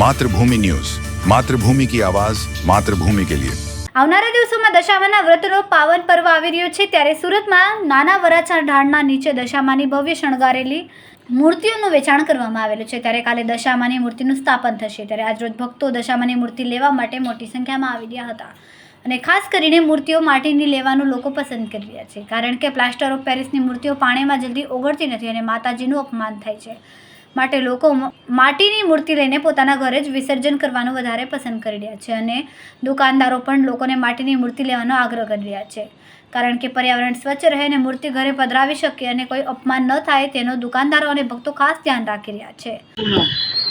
Mathrubhumi news. Mathrubhumi કી આવાઝ માતૃભૂમિ કે લિયે. આવનારા દિવસોમાં દશામાના વ્રતનો પાવન પર્વ આવી રહ્યો છે ત્યારે સુરતમાં નાના વરાછા ઢાળના નીચે દશામાની ભવ્ય શણગારેલી મૂર્તિઓનું વેચાણ કરવામાં આવેલું છે. ત્યારે કાલે દશામાની મૂર્તિનું સ્થાપન થશે. ત્યારે આજરોજ ભક્તો દશામાની મૂર્તિ લેવા માટે મોટી સંખ્યામાં આવી રહ્યા હતા. અને ખાસ કરીને મૂર્તિઓ માટીની લેવાનું લોકો પસંદ કરી રહ્યા છે. કારણ કે પ્લાસ્ટર ઓફ પેરિસની મૂર્તિઓ પાણીમાં જલ્દી ઓગળતી નથી અને માતાજીનું અપમાન થાય છે. માટે લોકો માટીની મૂર્તિ લઈને પોતાના ઘરે જ વિસર્જન કરવાનું વધારે પસંદ કરી રહ્યા છે અને દુકાનદારો પણ લોકોને માટીની મૂર્તિ લેવાનો આગ્રહ કરી રહ્યા છે. કારણ કે પર્યાવરણ સ્વચ્છ રહે અને મૂર્તિ ઘરે પધરાવી શકે અને કોઈ અપમાન ન થાય તેનો દુકાનદારો અને ભક્તો ખાસ ધ્યાન રાખી રહ્યા છે.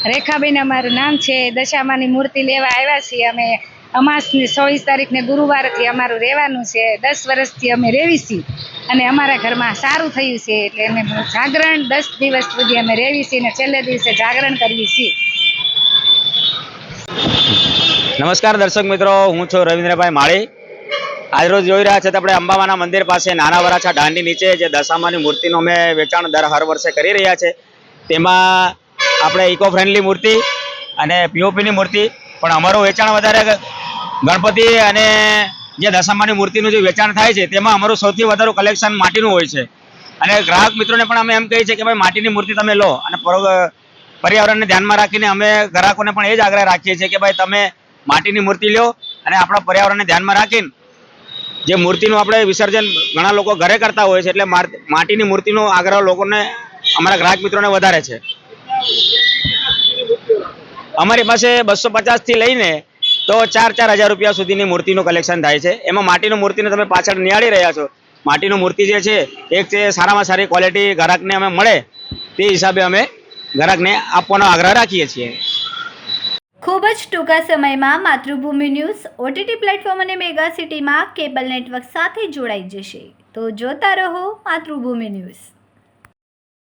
રેખાબેન, અમારું નામ છે દશામાની મૂર્તિ લેવા આવ્યા છીએ. અમે અમાસની ચોવીસ તારીખને ગુરુવારથી અમારું રહેવાનું છે. દસ વર્ષથી અમે રહેવી છીએ. અને અમારા ઘરમાં સારું થયું છે એટલે અમે જાગરણ દસ દિવસ સુધી અમે રહેવી છીએ અને છેલ્લે દિવસે જાગરણ કરીએ છીએ. નમસ્કાર દર્શક મિત્રો, હું છું રવિન્દ્રભાઈ માળી. આજરોજ જોઈ રહ્યા છે આપણે અંબામાના મંદિર પાસે નાના વરાછા દાંડી નીચે જે દશામાની મૂર્તિનું અમે વેચાણ દર હર વર્ષે કરી રહ્યા છે. તેમાં આપણે ઇકો ફ્રેન્ડલી મૂર્તિ અને પીઓપીની મૂર્તિ, પણ અમારું વેચાણ વધારે ગણપતિ અને જે દશામાની મૂર્તિનું જે વેચાણ થાય છે, તેમાં અમારું સૌથી વધારે કલેક્શન માટીનું હોય છે. અને ગ્રાહક મિત્રોને પણ અમે એમ કહીએ છીએ કે ભાઈ, માટીની મૂર્તિ તમે લો અને પર્યાવરણને ધ્યાનમાં રાખીને અમે ગ્રાહકોને પણ એ જ આગ્રહ રાખીએ છીએ કે ભાઈ, તમે માટીની મૂર્તિ લો અને આપણા પર્યાવરણને ધ્યાનમાં રાખીને જે મૂર્તિનું આપણે વિસર્જન ઘણા લોકો ઘરે કરતા હોય છે, એટલે માટીની મૂર્તિનો આગ્રહ લોકોને, અમારા ગ્રાહક મિત્રોને વધારે છે. અમારી પાસે બસો થી લઈને તો ચાર ચાર હજાર રૂપિયા સુધીની મૂર્તિનું કલેક્શન થાય છે. એમાં માટીનું મૂર્તિને તમે પાછળ નિહાળી રહ્યા છો. માટીનું મૂર્તિ જે છે, એક છે સારામાં સારી ક્વોલિટી ગ્રાહકને અમે મળે, તે હિસાબે અમે ગ્રાહકને આપવાનો આગ્રહ રાખીએ છીએ. ખૂબ જ ટૂંકા સમયમાં માતૃભૂમિ ન્યૂઝ ઓટીટી પ્લેટફોર્મ અને મેગા સિટીમાં કેબલ નેટવર્ક સાથે જોડાઈ જશે. તો જોતા રહો માતૃભૂમિ ન્યૂઝ.